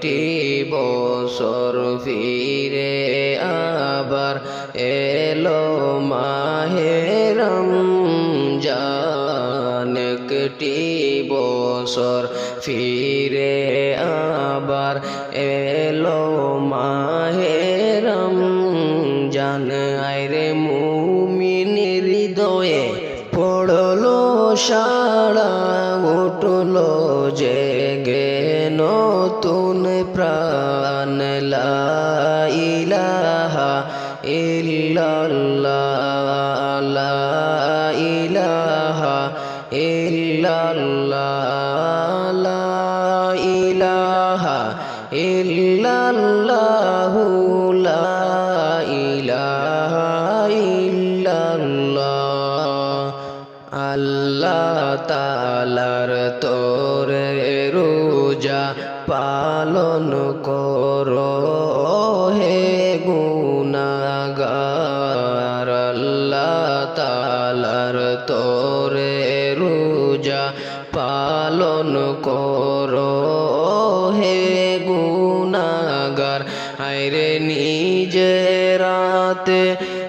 একটি বছর ফিরে আবার এলো মাহেরম জান একটি ফিরে আবার এলো মাহেরম জান আইরে মুমিন হৃদয়ে পড়ল, সারা উঠল, জেগে নতুন প্রাণ লা ইলাহা ইল্লাল্লাহ লা ইলাহা ইল্লাল্লাহ লা ইলাহা ইল্লাল্লাহু লা রোজা পালন করো হে আল্লাহ তালার তোরে রোজা পালন করো হে গুনাগার হায়রে নিজে রাতে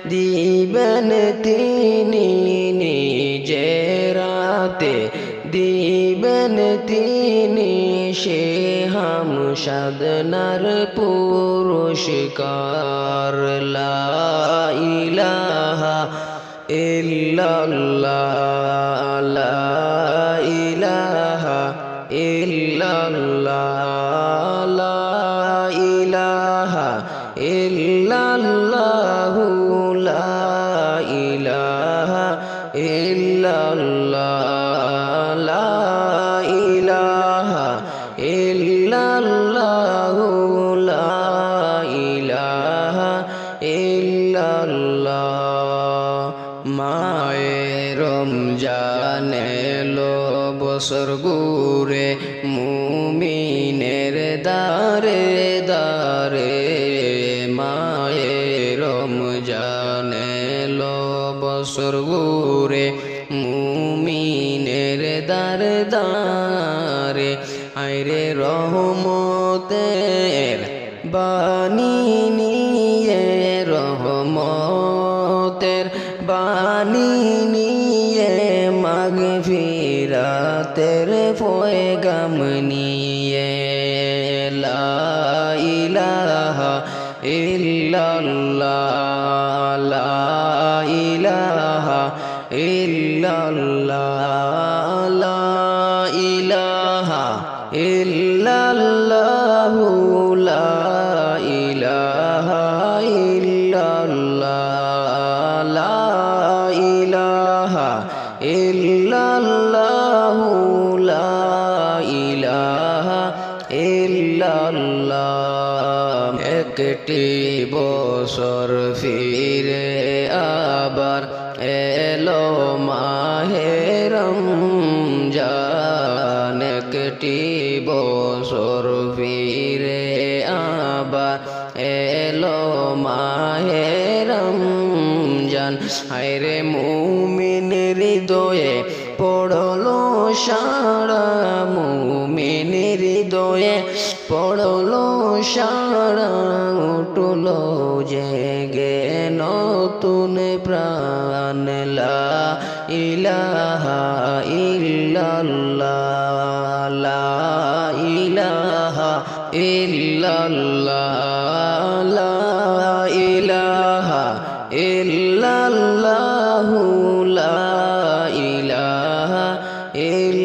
দিবেন তিনি, নিজে রাতে দিবেন তিনি। সে হাম সাধনার পুরস্কার। লা ইলাহা ইল্লাল্লাহ ইলাহা ইল্লাল্লাহ ইলাহা ইল্লাল্লাহু লা ইলাহা ইল্লাল্লাহ। ইল্লাল্লাহ মায়ের রমজানে লো বছর গুরে মুমিনের দারে দারে মায়ের রমজানে লো বছর গুরে মুমিনের দার দারে আইরে রহমতের বাণী নিয়ে রহমতের বাণী নিয়ে মাগ ফিরাতের পয়গাম নিয়ে লা ইলাহা ইল্লাল্লাহ, লা ইলাহা ইল্লাল্লাহ, লা ইলাহা ইল্লাল্লাহু লা ইল্লাল্লাহ একটি বছর ফিরে আবার এলো মাহেরম জান একটি বছর ফিরে আবার এলো মাহেরম জান, হায়রে মুমিন হৃদয়ে পড়ল সারা, মুমিন হৃদয়ে পড়ল সারা, উঠল জেগে নতুন প্রাণ, লা ইলাহা ইল্লাল্লাহ, লা ইলাহা ইল্লাল্লাহ, লা ইলাহা ইল্লাল্লাহু।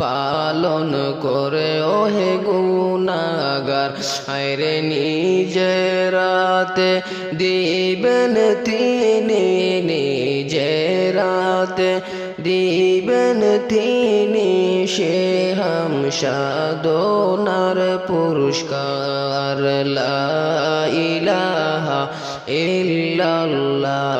পালন করে, ওহে গুনাগার আরে নিজেরাতে দিবেন তিনি নিজেরাতে দিবেন তিনি সে হাম সাধনার পুরস্কার। ইলাহা ইল্লাল্লাহ।